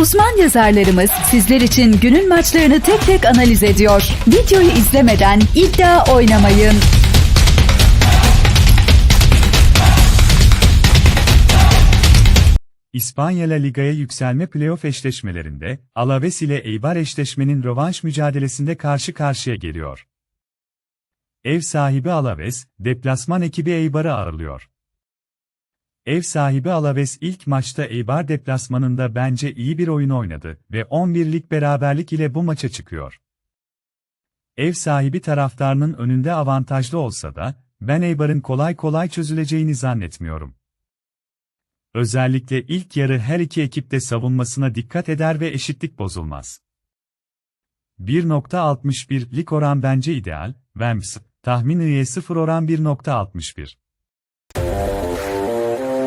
Uzman yazarlarımız sizler için günün maçlarını tek tek analiz ediyor. Videoyu izlemeden iddia oynamayın. İspanya La Liga'ya yükselme playoff eşleşmelerinde, Alaves ile Eibar eşleşmenin rövanş mücadelesinde karşı karşıya geliyor. Ev sahibi Alaves, deplasman ekibi Eibar'ı ağırlıyor. Ev sahibi Alaves ilk maçta Eibar deplasmanında bence iyi bir oyun oynadı ve 11'lik beraberlik ile bu maça çıkıyor. Ev sahibi taraftarının önünde avantajlı olsa da, ben Eibar'ın kolay kolay çözüleceğini zannetmiyorum. Özellikle ilk yarı her iki ekip de savunmasına dikkat eder ve eşitlik bozulmaz. 1.61 lik oran bence ideal, Vems, tahmin üye 0 oran 1.61.